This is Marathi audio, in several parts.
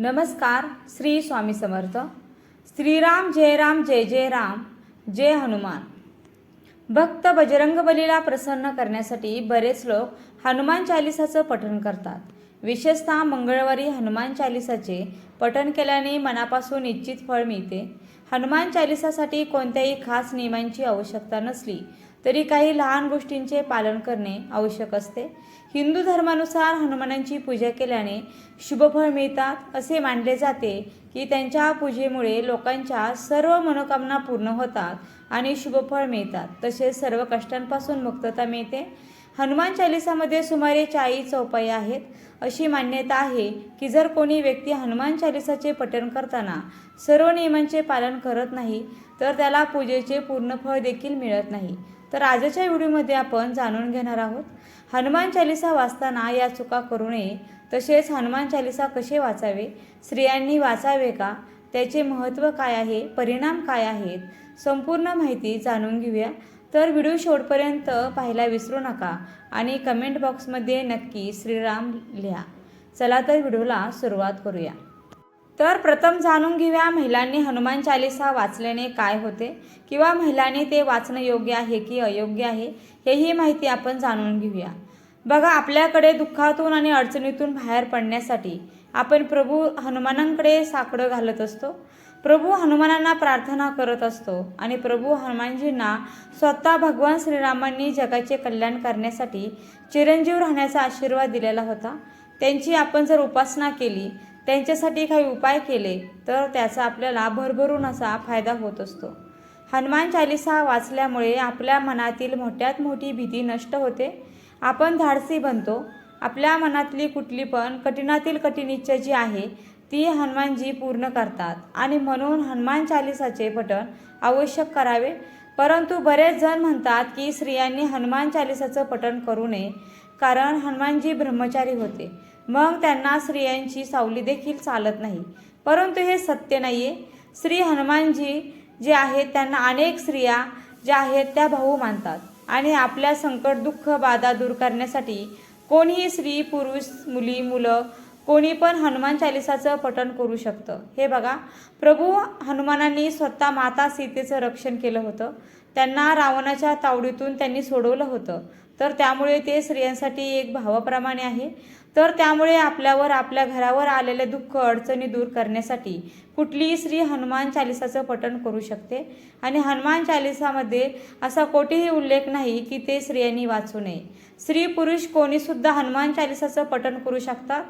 नमस्कार श्री स्वामी समर्थ. श्रीराम जय राम जय जय राम जय हनुमान. भक्त बजरंगबलीला प्रसन्न करण्यासाठी बरेच लोक हनुमान चालिसाचं पठण करतात. विशेषतः मंगळवारी हनुमान चालिसाचे पठण केल्याने मनापासून इच्छित फळ मिळते. हनुमान चालिसासाठी कोणत्याही खास नियमांची आवश्यकता नसली तरी काही लहान गोष्टींचे पालन करणे आवश्यक असते. हिंदू धर्मानुसार हनुमानांची पूजा केल्याने शुभफळ मिळतात असे मानले जाते की त्यांच्या पूजेमुळे लोकांच्या सर्व मनोकामना पूर्ण होतात आणि शुभफळ मिळतात. तसेच सर्व कष्टांपासून मुक्तता मिळते. हनुमान चालिसामध्ये सुमारे चाळीस चौपाई आहेत. अशी मान्यता आहे की जर कोणी व्यक्ती हनुमान चालिसाचे पठण करताना सर्व नियमांचे पालन करत नाही तर त्याला पूजेचे पूर्ण फळ देखील मिळत नाही. तर आजच्या व्हिडिओमध्ये आपण जाणून घेणार आहोत. हनुमान चालिसा वाचताना या चुका करू नये. तसेच हनुमान चालिसा कसे वाचावे? स्त्रियांनी वाचावे का? त्याचे महत्त्व काय आहे? परिणाम काय आहेत? संपूर्ण माहिती जाणून घेऊया. तर व्हिडिओ शेवटपर्यंत पाहायला विसरू नका आणि कमेंट बॉक्समध्ये नक्की श्रीराम लिहा. चला तर व्हिडिओला सुरुवात करूया. तर प्रथम जाणून घेऊया महिलांनी हनुमान चालिसा वाचल्याने काय होते किंवा महिलांनी ते वाचणं योग्य आहे की अयोग्य आहे हेही माहिती आपण जाणून घेऊया. बघा आपल्याकडे दुःखातून आणि अडचणीतून बाहेर पडण्यासाठी आपण प्रभू हनुमानांकडे साकडं घालत असतो. प्रभू हनुमानांना प्रार्थना करत असतो आणि प्रभू हनुमानजींना स्वतः भगवान श्रीरामांनी जगाचे कल्याण करण्यासाठी चिरंजीव राहण्याचा आशीर्वाद दिलेला होता. त्यांची आपण जर उपासना केली त्यांच्यासाठी काही उपाय केले तर त्याचा आपल्याला भरभरून असा फायदा होत असतो. हनुमान चालिसा वाचल्यामुळे आपल्या मनातील मोठ्यात मोठी भीती नष्ट होते. आपण धाडसी बनतो. आपल्या मनातली कुठली पण कठीणातील कठीण इच्छा जी आहे ती हनुमानजी पूर्ण करतात. आणि म्हणून हनुमान चालिसाचे पठण आवश्यक करावे. परंतु बरेच जण म्हणतात की स्त्रियांनी हनुमान चालिसाचं पठण करू नये. कारण हनुमानजी ब्रह्मचारी होते. मग त्यांना स्त्रियांची सावली देखील चालत नाही. परंतु हे सत्य नाही आहे श्री हनुमानजी जे आहेत त्यांना अनेक स्त्रिया ज्या आहेत त्या भाऊ मानतात. आणि आपल्या संकट दुःख बाधा दूर करण्यासाठी कोणीही स्त्री पुरुष मुली मुलं कोणी पण हनुमान चालिसाचं पठण करू शकतं. हे बघा प्रभू हनुमानांनी स्वतः माता सीतेचं रक्षण केलं होतं. त्यांना रावणाच्या तावडीतून त्यांनी सोडवलं होतं. तर त्यामुळे ते स्त्रियांसाठी एक भावाप्रमाणे आहे. तर त्यामुळे आपल्यावर आपल्या घरावर आलेले दुःख अडचणी दूर करण्यासाठी कुठलीही स्त्री हनुमान चालिसाचं पठण करू शकते. आणि हनुमान चालिसामध्ये असा कोठेही उल्लेख नाही की ते स्त्रियांनी वाचू नये. स्त्री पुरुष कोणीसुद्धा हनुमान चालिसाचं पठण करू शकतात.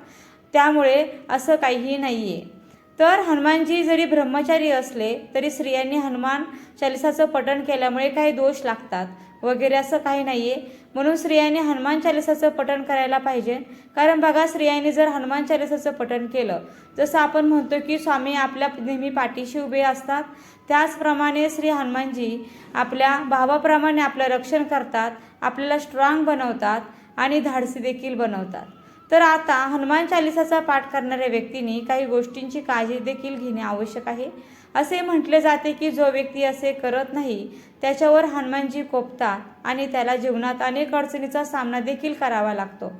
त्यामुळे असं काहीही नाही आहे तर हनुमानजी जरी ब्रह्मचारी असले तरी स्त्रियांनी हनुमान चालिसाचं पठण केल्यामुळे काही दोष लागतात. वगैरे असं काही नाही आहे म्हणून स्त्रियांनी हनुमान चालिसाचं पठण करायला पाहिजे. कारण बघा स्त्रियांनी जर हनुमान चालिसाचं पठण केलं जसं आपण म्हणतो की स्वामी आपल्या नेहमी पाठीशी उभे असतात त्याचप्रमाणे श्री हनुमानजी आपल्या भावाप्रमाणे आपलं रक्षण करतात आपल्याला स्ट्रॉंग बनवतात आणि धाडसी देखील बनवतात. तर आता हनुमान चालिसाचा पाठ करणाऱ्या व्यक्तीने काही गोष्टींची काळजी देखील घेणे आवश्यक आहे. असे म्हटले जाते की जो व्यक्ती असे करत नाही त्याच्यावर हनुमानजी कोपतात आणि त्याला जीवनात अनेक अडचणीचा सामना देखील करावा लागतो.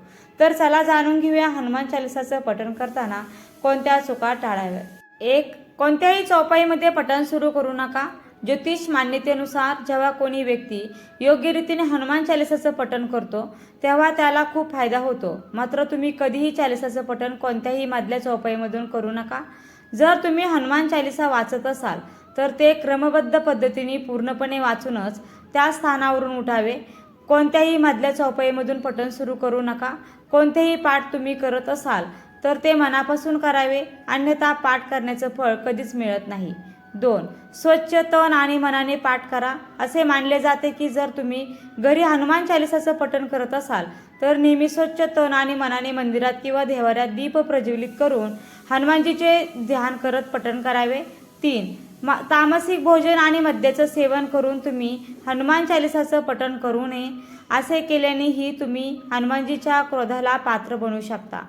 तर चला जाणून घेऊया हनुमान चालिसाचं पठण करताना कोणत्या चुका टाळाव्या एक कोणत्याही चौपाईमध्ये पठण सुरू करू नका. ज्योतिष मान्यतेनुसार जेव्हा कोणी व्यक्ती योग्य रीतीने हनुमान चालिसाचं पठण करतो तेव्हा त्याला खूप फायदा होतो. मात्र तुम्ही कधीही चालिसाचं पठण कोणत्याही मधल्या चौपाईमधून करू नका. जर तुम्ही हनुमान चालिसा वाचत असाल तर ते क्रमबद्ध पद्धतीने पूर्णपणे वाचूनच त्या स्थानावरून उठावे. कोणत्याही मधल्या चौपाईमधून पठण सुरू करू नका. कोणतेही पाठ तुम्ही करत असाल तर ते मनापासून करावे. अन्यथा पाठ करण्याचं फळ कधीच मिळत नाही. दोन स्वच्छ तन आणि मनाने पाठ करा. असे मानले जाते की जर तुम्ही घरी हनुमान चालिसाचं पठण करत असाल तर नेहमी स्वच्छ तन आणि मनाने मंदिरात किंवा देवाऱ्यात दीप प्रज्वलित करून हनुमानजीचे ध्यान करत पठण करावे. तीन मा तामसिक भोजन आणि मद्याचं सेवन करून तुम्ही हनुमान चालिसाचं पठण करू नये. असे केल्यानेही तुम्ही हनुमानजीच्या क्रोधाला पात्र बनू शकता.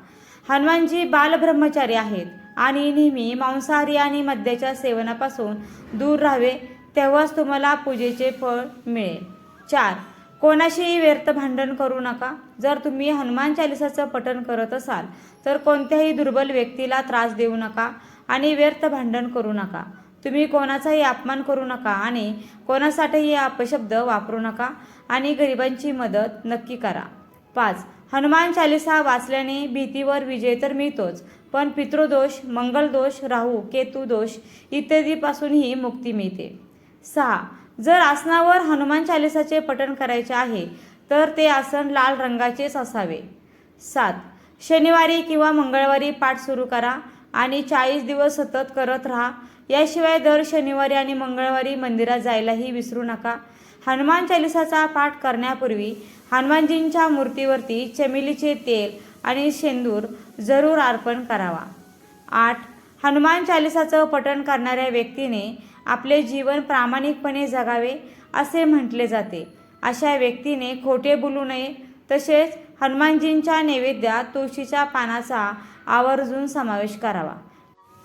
हनुमानजी बालब्रह्मचारी आहेत. आणि नेहमी मांसाहारी आणि मद्याच्या सेवनापासून दूर राहावे तेव्हाच तुम्हाला पूजेचे फळ मिळेल. चार कोणाशीही व्यर्थ भांडण करू नका. जर तुम्ही हनुमान चालिसाचं पठण करत असाल तर कोणत्याही दुर्बल व्यक्तीला त्रास देऊ नका आणि व्यर्थ भांडण करू नका. तुम्ही कोणाचाही अपमान करू नका आणि कोणासाठीही अपशब्द वापरू नका आणि गरिबांची मदत नक्की करा. पाच हनुमान चालिसा वाचल्याने भीतीवर विजय तर मिळतोच पण पितृदोष मंगलदोष राहू केतू दोष इत्यादीपासूनही मुक्ती मिळते. सहा. जर आसनावर हनुमान चालिसाचे पठण करायचे आहे तर ते आसन लाल रंगाचेच असावे. सात. शनिवारी किंवा मंगळवारी पाठ सुरू करा आणि चाळीस दिवस सतत करत राहा. याशिवाय दर शनिवारी आणि मंगळवारी मंदिरात जायलाही विसरू नका. हनुमान चालिसाचा पाठ करण्यापूर्वी हनुमानजींच्या मूर्तीवरती चमेलीचे तेल आणि शेंदूर जरूर अर्पण करावा. आठ हनुमान चालिसाचं पठण करणाऱ्या व्यक्तीने आपले जीवन प्रामाणिकपणे जगावे असे म्हटले जाते. अशा व्यक्तीने खोटे बोलू नये तसेच हनुमानजींच्या नैवेद्यात तुळशीच्या पानाचा आवर्जून समावेश करावा.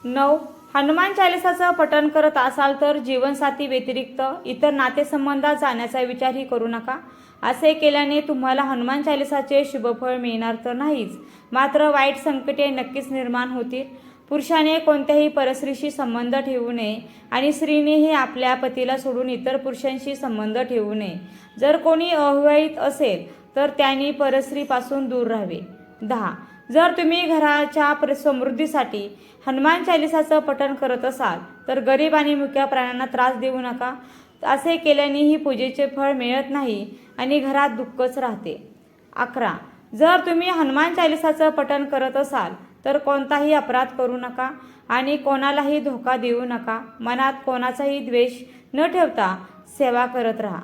नऊ हनुमान चालिसाचं पठण करत असाल तर जीवनसाथी व्यतिरिक्त इतर नातेसंबंधात जाण्याचा विचारही करू नका. असे केल्याने तुम्हाला हनुमान चालिसाचे शुभफळ मिळणार तर नाहीच. मात्र वाईट संकटे नक्कीच निर्माण होतील. पुरुषाने कोणत्याही परस्त्रीशी संबंध ठेवू नये आणि स्त्रीनेही आपल्या पतीला सोडून इतर पुरुषांशी संबंध ठेवू नये. जर कोणी अविवाहित असेल तर त्यांनी परस्त्रीपासून दूर राहावे. दहा. जर तुम्ही घराच्या प्र- समृद्धीसाठी हनुमान चालिसाचं पठण करत असाल तर गरीब आणि मुक्या प्राण्यांना त्रास देऊ नका. असे केल्यानेही पूजेचे फळ मिळत नाही आणि घरात दुःखच राहते. अकरा. जर तुम्ही हनुमान चालिसाचं पठण करत असाल तर कोणताही अपराध करू नका आणि कोणालाही धोका देऊ नका. मनात कोणाचाही द्वेष न ठेवता सेवा करत राहा.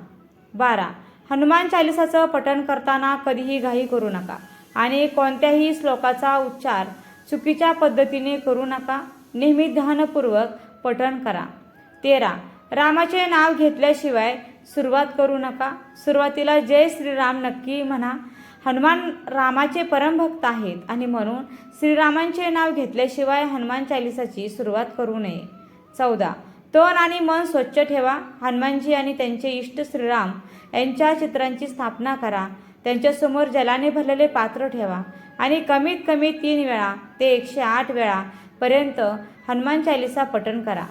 बारा. हनुमान चालिसाचं पठण करताना कधीही घाई करू नका आणि कोणत्याही श्लोकाचा उच्चार चुकीच्या पद्धतीने करू नका. नेहमी ध्यानपूर्वक पठण करा. तेरा. रामाचे नाव घेतल्याशिवाय सुरुवात करू नका. सुरुवातीला जय श्रीराम नक्की म्हणा. हनुमान रामाचे परमभक्त आहेत आणि म्हणून श्रीरामांचे नाव घेतल्याशिवाय हनुमान चालिसाची सुरुवात करू नये. चौदा. तोन आणि मन स्वच्छ ठेवा. हनुमानजी आणि त्यांचे इष्ट श्रीराम यांच्या चित्रांची स्थापना करा. त्यांच्यासमोर जलाने भरलेले पात्र ठेवा. आणि कमीत कमी तीन वेळा ते एकशे आठ वेळापर्यंत हनुमान चालिसा पठण करा.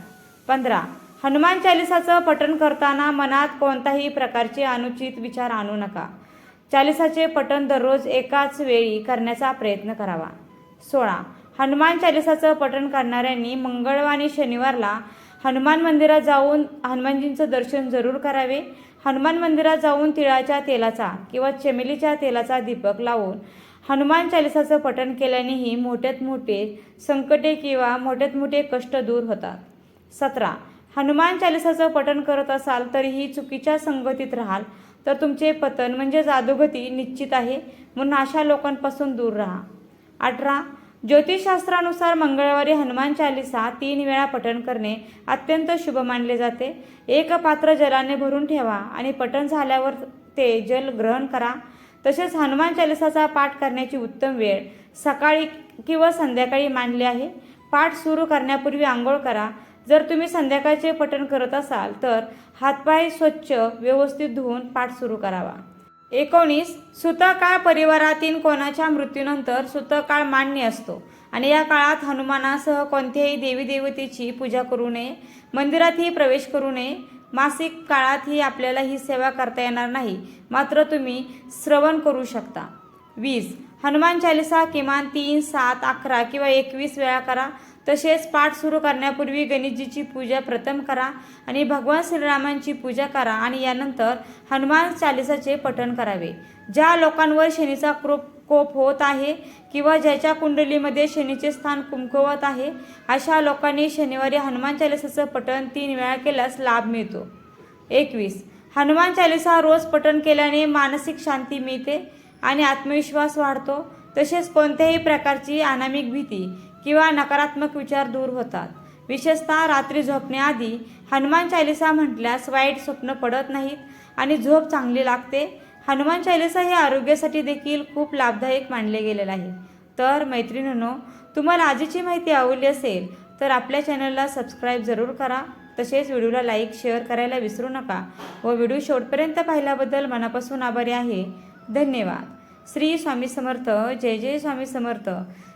पंधरा. हनुमान चालिसाचं पठण करताना मनात कोणताही प्रकारचे अनुचित विचार आणू नका. चालिसाचे पठण दररोज एकाच वेळी करण्याचा प्रयत्न करावा. सोळा. हनुमान चालिसाचं पठण करणाऱ्यांनी मंगळवार आणि शनिवारला हनुमान मंदिरात जाऊन हनुमानजींचं दर्शन जरूर करावे. हनुमान मंदिरात जाऊन तिळाच्या तेलाचा किंवा चमेलीच्या तेलाचा दीपक लावून हनुमान चालिसाचं पठण केल्यानेही मोठ्यात मोठे संकटे किंवा मोठ्यात मोठे कष्ट दूर होतात. सतरा. हनुमान चालिसाचं पठण करत असाल तरीही चुकीच्या संगतीत राहाल तर तुमचे पतन म्हणजे जादूगती निश्चित आहे. म्हणून अशा लोकांपासून दूर राहा. अठरा. ज्योतिषशास्त्रानुसार मंगळवारी हनुमान चालिसा तीन वेळा पठण करणे अत्यंत शुभ मानले जाते. एक पात्र जलाने भरून ठेवा आणि पठण झाल्यावर ते जल ग्रहण करा. तसेच हनुमान चालिसाचा पाठ करण्याची उत्तम वेळ सकाळी किंवा संध्याकाळी मानली आहे. पाठ सुरू करण्यापूर्वी आंघोळ करा. जर तुम्ही संध्याकाळचे पठण करत असाल तर हातपाय स्वच्छ व्यवस्थित धुवून पाठ सुरू करावा. एकोणीस सुतकाळ परिवारातील कोणाच्या मृत्यूनंतर सुतकाळ मान्य असतो आणि या काळात हनुमानासह कोणत्याही देवी देवतेची पूजा करू नये मंदिरातही प्रवेश करू नये. मासिक काळातही आपल्याला ही सेवा करता येणार नाही मात्र तुम्ही श्रवण करू शकता. वीस हनुमान चालिसा किमान तीन सात अकरा किंवा एकवीस वेळा करा. तसेच पाठ सुरू करण्यापूर्वी गणेशजीची पूजा प्रथम करा आणि भगवान श्रीरामांची पूजा करा आणि यानंतर हनुमान चालिसाचे पठण करावे. ज्या लोकांवर शनीचा क्रोप कोप होत आहे किंवा ज्याच्या कुंडलीमध्ये शनीचे स्थान कुमकुवत आहे अशा लोकांनी शनिवारी हनुमान चालिसाचं पठण तीन वेळा केल्यास लाभ मिळतो. एकवीस. हनुमान चालिसा रोज पठण केल्याने मानसिक शांती मिळते आणि आत्मविश्वास वाढतो. तसेच कोणत्याही प्रकारची अनामिक भीती किंवा नकारात्मक विचार दूर होतात. विशेषतः रात्री झोपण्याआधी हनुमान चालिसा म्हटल्यास वाईट स्वप्न पडत नाहीत आणि झोप चांगली लागते. हनुमान चालिसा हे आरोग्यासाठी देखील खूप लाभदायक मानले गेलेले आहे. तर मैत्रिणींनो तुम्हाला आजची माहिती आवडली असेल तर आपल्या चॅनलला सबस्क्राईब जरूर करा. तसेच व्हिडिओला लाईक शेअर करायला विसरू नका व व्हिडिओ शेवटपर्यंत पाहिल्याबद्दल मनापासून आभारी आहे. धन्यवाद. श्री स्वामी समर्थ. जय जय स्वामी समर्थ.